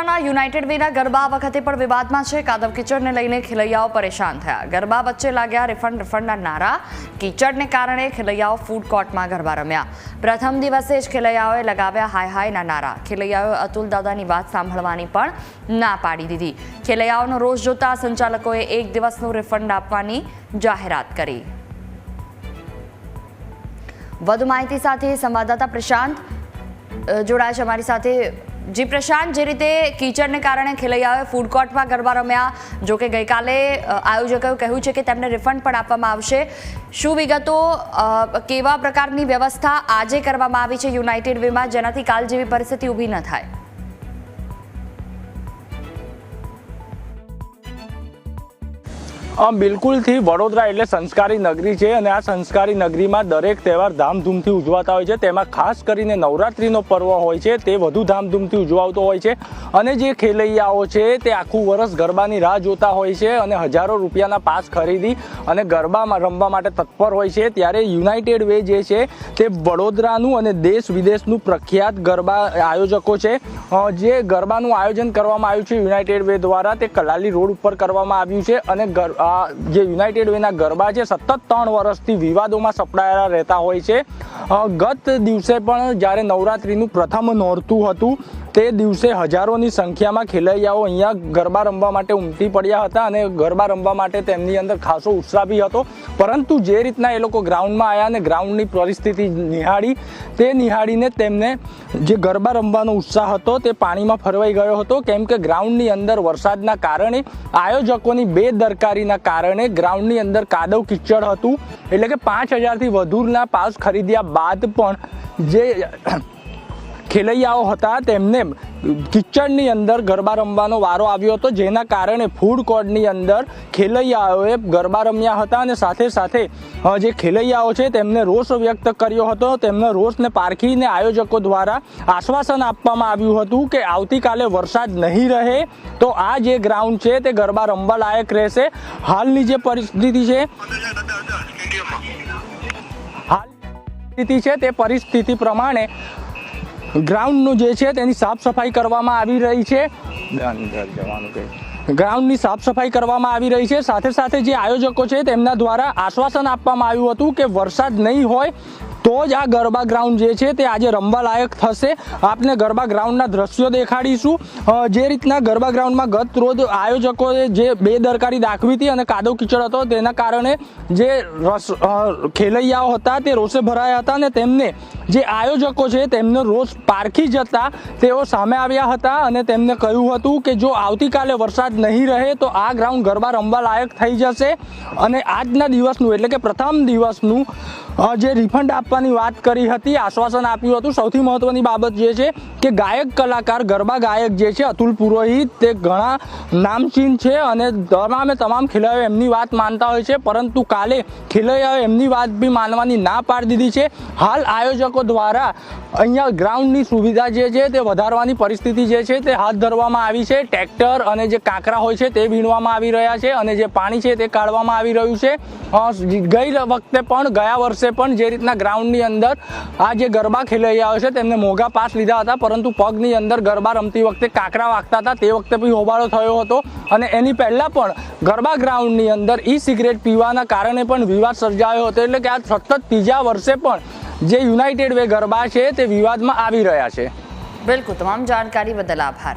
વડોદરાના યુનાઇટેડ વેના ગરબા વખતે પણ વિવાદમાં છે. કાદવ કિચડને લઈને ખેલૈયાઓ પરેશાન થયા. ગરબા વચ્ચે લાગ્યા રિફંડ રિફંડના નારા. કિચડને કારણે ખેલૈયાઓ ફૂડ કોર્ટમાં ગરબા રમ્યા. પ્રથમ દિવસે જ ખેલૈયાઓએ લગાવ્યા હાય હાયના નારા. ખેલૈયાઓએ અતુલ દાદાની વાત સાંભળવાની પણ ના પાડી દીધી. ખેલૈયાઓનો રોષ જોતા સંચાલકોએ એક દિવસનું રિફંડ આપવાની જાહેરાત કરી. વધુ માહિતી સાથે સંવાદદાતા પ્રશાંત જોડાયા છે અમારી સાથે. જી પ્રશાંત, જે રીતે કીચડને કારણે ખેલૈયાઓએ ફૂડ કોર્ટમાં ગરબા રમ્યા, જો કે ગઈકાલે આયોજકોએ કહ્યું છે કે તેમને રિફંડ પણ આપવામાં આવશે. શું વિગતો કેવા પ્રકારની વ્યવસ્થા આજે કરવામાં આવી છે યુનાઇટેડ વેમાં, જેનાથી કાલ જેવી પરિસ્થિતિ ઊભી ન થાય? બિલકુલથી વડોદરા એટલે સંસ્કારી નગરી છે અને આ સંસ્કારી નગરીમાં દરેક તહેવાર ધામધૂમથી ઉજવાતા હોય છે. તેમાં ખાસ કરીને નવરાત્રિનો પર્વ હોય છે, તે વધુ ધામધૂમથી ઉજવાતો હોય છે અને જે ખેલૈયાઓ છે, તે આખું વર્ષ ગરબાની રાહ જોતા હોય છે અને હજારો રૂપિયાના પાસ ખરીદી અને ગરબામાં રમવા માટે તત્પર હોય છે. ત્યારે યુનાઇટેડ વે જે છે, તે વડોદરાનું અને દેશ વિદેશનું પ્રખ્યાત ગરબા આયોજકો છે. જે ગરબાનું આયોજન કરવામાં આવ્યું છે યુનાઇટેડ વે દ્વારા, તે કલાલી રોડ ઉપર કરવામાં આવ્યું છે અને ગર- જે યુનાઇટેડ વેના ગરબા છે, સતત ત્રણ વર્ષથી વિવાદોમાં સપડાયેલા રહેતા હોય છે. ગત દિવસે પણ જ્યારે નવરાત્રિનું પ્રથમ નોરતું હતું તે દિવસે હજારોની સંખ્યામાં ખેલૈયાઓ અહીંયા ગરબા રમવા માટે ઉમટી પડ્યા હતા અને ગરબા રમવા માટે તેમની અંદર ખાસો ઉત્સાહ બી હતો. પરંતુ જે રીતના એ લોકો ગ્રાઉન્ડમાં આવ્યા અને ગ્રાઉન્ડની પરિસ્થિતિ નિહાળી, તે નિહાળીને તેમને જે ગરબા રમવાનો ઉત્સાહ હતો તે પાણીમાં ફરવાઈ ગયો હતો. કેમ કે ગ્રાઉન્ડની અંદર વરસાદના કારણે, આયોજકોની બેદરકારીના કારણે ગ્રાઉન્ડની અંદર કાદવ કિચડ હતું. એટલે કે પાંચ હજારથી વધુના પાસ ખરીદ્યા બાદ પણ જે ખેલૈયાઓ હતા, તેમને કિચડની અંદર ગરબા રમવાનો વારો આવ્યો હતો, જેના કારણે ફૂડ કોર્ટની અંદર ખેલૈયાઓએ ગરબા રમ્યા હતા અને સાથે સાથે જે ખેલૈયાઓ છે, તેમને રોષ વ્યક્ત કર્યો હતો. તેમનો રોષને પારખીને આયોજકો દ્વારા આશ્વાસન આપવામાં આવ્યું હતું કે આવતીકાલે વરસાદ નહીં રહે. તો આ જે ગ્રાઉન્ડ છે, તે ગરબા રમવા લાયક રહેશે. હાલની જે પરિસ્થિતિ છે હાલ પરિસ્થિતિ છે, તે પરિસ્થિતિ પ્રમાણે ગ્રાઉન્ડનું જે છે તેની સાફ સફાઈ કરવામાં આવી રહી છે. ગ્રાઉન્ડની સાફ સફાઈ કરવામાં આવી રહી છે. સાથે સાથે જે આયોજકો છે તેમના દ્વારા આશ્વાસન આપવામાં આવ્યું હતું કે વરસાદ નહીં હોય તો જ આ ગરબા ગ્રાઉન્ડ જે છે તે આજે રમવા લાયક થશે. આપને ગરબા ગ્રાઉન્ડના દ્રશ્યો દેખાડીશું. જે રીતના ગરબા ગ્રાઉન્ડમાં ગત રોજ આયોજકોએ જે બેદરકારી દાખવી હતી અને કાદવ કિચડ હતો તેના કારણે જે રસ ખેલૈયાઓ હતા તે રોષે ભરાયા હતા અને તેમને જે આયોજકો છે તેમનો રોષ પારખી જતા તેઓ સામે આવ્યા હતા અને તેમને કહ્યું હતું કે જો આવતીકાલે વરસાદ નહીં રહે તો આ ગ્રાઉન્ડ ગરબા રમવા લાયક થઈ જશે. અને આજના દિવસનું એટલે કે પ્રથમ દિવસનું જે રિફંડ આપવાની વાત કરી હતી, આશ્વાસન આપ્યું હતું. સૌથી મહત્વની બાબત જે છે કે ગાયક કલાકાર, ગરબા ગાયક જે છે, અતુલ પુરોહિત, તે ઘણા નામચીન છે અને તમામે તમામ ખેલૈયાઓ એમની વાત માનતા હોય છે, પરંતુ કાલે ખેલૈયાઓ એમની વાત બી માનવાની ના પાડી દીધી છે. હાલ આયોજકો દ્વારા અહીંયા ગ્રાઉન્ડની સુવિધા જે છે તે વધારવાની પરિસ્થિતિ જે છે તે હાથ ધરવામાં આવી છે. ટ્રેક્ટર અને જે કાંકરા હોય છે તે વીણવામાં આવી રહ્યા છે અને જે પાણી છે તે કાઢવામાં આવી રહ્યું છે. ગઈ વખતે પણ, ગયા વર્ષે પણ જે રીતના ગ્રાઉન્ડની અંદર આ જે ગરબા ખેલૈયાઓ છે તેમને મોઘા પાસ લીધા હતા, પરંતુ પગની અંદર ગરબા રમતી વખતે કાંકરા વાગતા હતા. તે વખતે બી હોબાળો થયો હતો અને એની પહેલાં પણ ગરબા ગ્રાઉન્ડની અંદર ઈ સિગરેટ પીવાના કારણે પણ વિવાદ સર્જાયો હતો. એટલે કે આ સતત ત્રીજા વર્ષે પણ જે યુનાઇટેડ વે ગરબા છે તે વિવાદમાં આવી રહ્યા છે. બિલકુલ, તમામ જાણકારી બદલ આભાર.